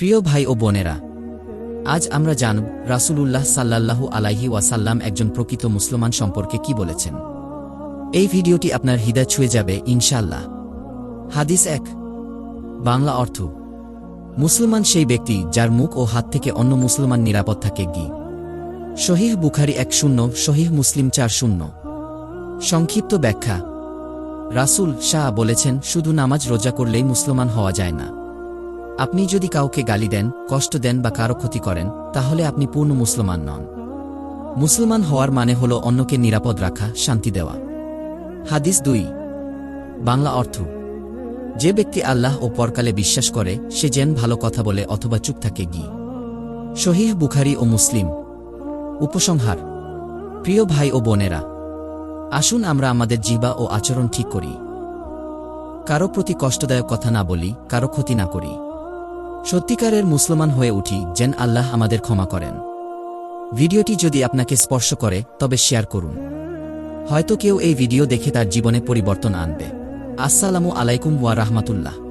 প্রিয় ভাই ও বোনেরা, আজ আমরা জানব রাসূলুল্লাহ সাল্লাল্লাহু আলাইহি ওয়াসাল্লাম একজন প্রকৃত মুসলমান সম্পর্কে কি বলেছেন। এই ভিডিওটি আপনার হৃদয় ছুঁয়ে যাবে ইনশাল্লাহ হাদিস এক। বাংলা অর্থ, মুসলমান সেই ব্যক্তি যার মুখ ও হাত থেকে অন্য মুসলমান নিরাপদ থাকে গি। শহীহ বুখারি এক শূন্য শহীহ মুসলিম চার শূন্য। সংক্ষিপ্ত ব্যাখ্যা, রাসূল শাহ বলেছেন, শুধু নামাজ রোজা করলেই মুসলমান হওয়া যায় না। আপনি যদি কাউকে গালি দেন, কষ্ট দেন বা কারও ক্ষতি করেন, তাহলে আপনি পূর্ণ মুসলমান নন। মুসলমান হওয়ার মানে হল অন্যকে নিরাপদ রাখা, শান্তি দেওয়া। হাদিস দুই। বাংলা অর্থ, যে ব্যক্তি আল্লাহ ও পরকালে বিশ্বাস করে, সে যেন ভালো কথা বলে অথবা চুপ থাকে গি শহীহ বুখারি ও মুসলিম। উপসংহার, প্রিয় ভাই ও বোনেরা, আসুন আমরা আমাদের জিবা ও আচরণ ঠিক করি। কারও প্রতি কষ্টদায়ক কথা না বলি, কারও ক্ষতি না করি। সত্যিকারের মুসলমান হয়ে উঠি যেন আল্লাহ আমাদের ক্ষমা করেন। ভিডিওটি যদি আপনাকে স্পর্শ করে, তবে শেয়ার করুন। হয়তো কেউ এই ভিডিও দেখে তার জীবনে পরিবর্তন আনবে। আসসালামু আলাইকুম ওয়া রাহমাতুল্লাহ।